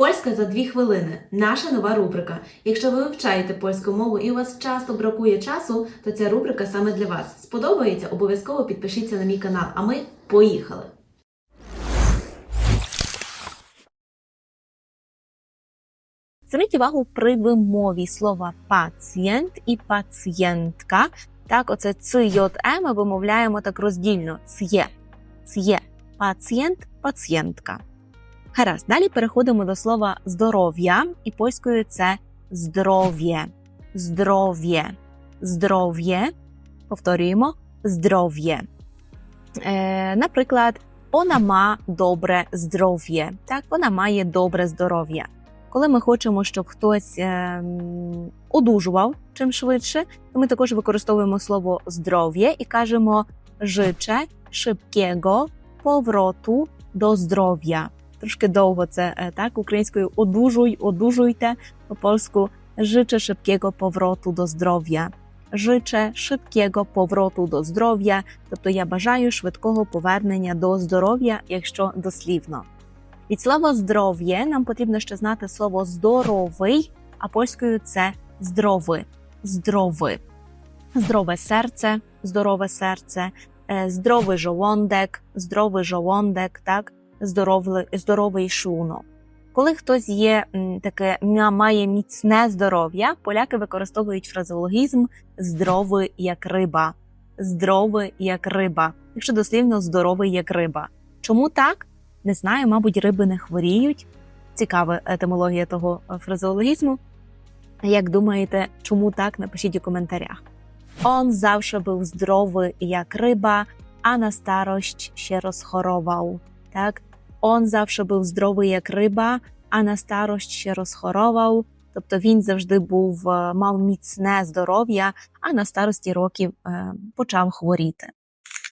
Польська за дві хвилини наша нова рубрика. Якщо ви вивчаєте польську мову і у вас часто бракує часу, то ця рубрика саме для вас. Сподобається? Обов'язково підпишіться на мій канал. А ми поїхали! Зверніть увагу при вимові слова пацієнт і пацієнтка. Так, оце ц е ми вимовляємо так роздільно. Цє, цє, пацієнт, пацієнтка. Гаразд, далі переходимо до слова здоров'я, і польською це здоров'є, здоров'є, здоров'є. Повторюємо здоров'є. Е, наприклад, вона ма добре здоров'я. Так, вона має добре здоров'я. Коли ми хочемо, щоб хтось ем, одужував чим швидше, то ми також використовуємо слово здоров'я і кажемо życzę szybkiego powrotu до здоров'я. Трошки довго це е, так українською одужуй, одужуйте по польську życzę szybkiego powrotu до здоров'я. Życzę szybkiego powrotu до здоров'я, тобто я бажаю швидкого повернення до здоров'я, якщо дослівно. Від слова здоров'я нам потрібно ще знати слово здоровий, а польською це здоровий, здоровий. Здорове серце, здорове серце, е, здоровий жолондек, здоровий жолондек, так, здоровий, здоровий шлунок. Коли хтось є таке має міцне здоров'я, поляки використовують фразеологізм здоровий як риба, здоровий як риба, якщо дослівно здоровий як риба. Чому так? Не знаю, мабуть, риби не хворіють. Цікава етимологія того е, фразеологізму. Як думаєте, чому так? Напишіть у коментарях. Он завжди був здоровий, як риба, а на старость ще розхоровав. Так? Он завжди був здоровий, як риба, а на старость ще розхоровав. Тобто він завжди був, е, мав міцне здоров'я, а на старості років е, почав хворіти.